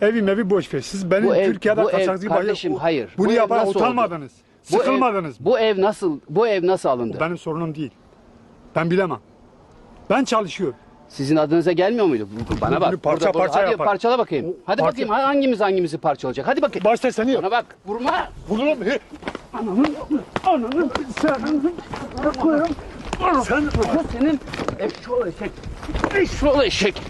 Evim evi boş ver. Siz benim Bu ev- Türkiye'de bu ev- kaçaklı kardeşim, hayır. Bunu Bu ev nasıl utanmadınız. Bu ev- Sıkılmadınız. Bu ev nasıl bu ev nasıl alındı? Benim sorunum değil. Ben bilemem. Ben çalışıyorum. Sizin adınıza gelmiyor muydu? Bu- Bana bak. Bunu parça Burada- burada- parça Hadi yapar. parçala bakayım. Hadi Parça- bakayım hangimiz hangimizi parçalayacak? Hadi bakayım. Başta seni. Bana bak. Vurma. Vururum. He. Ananı sen koyarım. Sen Senin eşşoğlu eşek. Eşşoğlu eşek.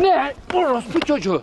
Ne? Orospu çocuğu.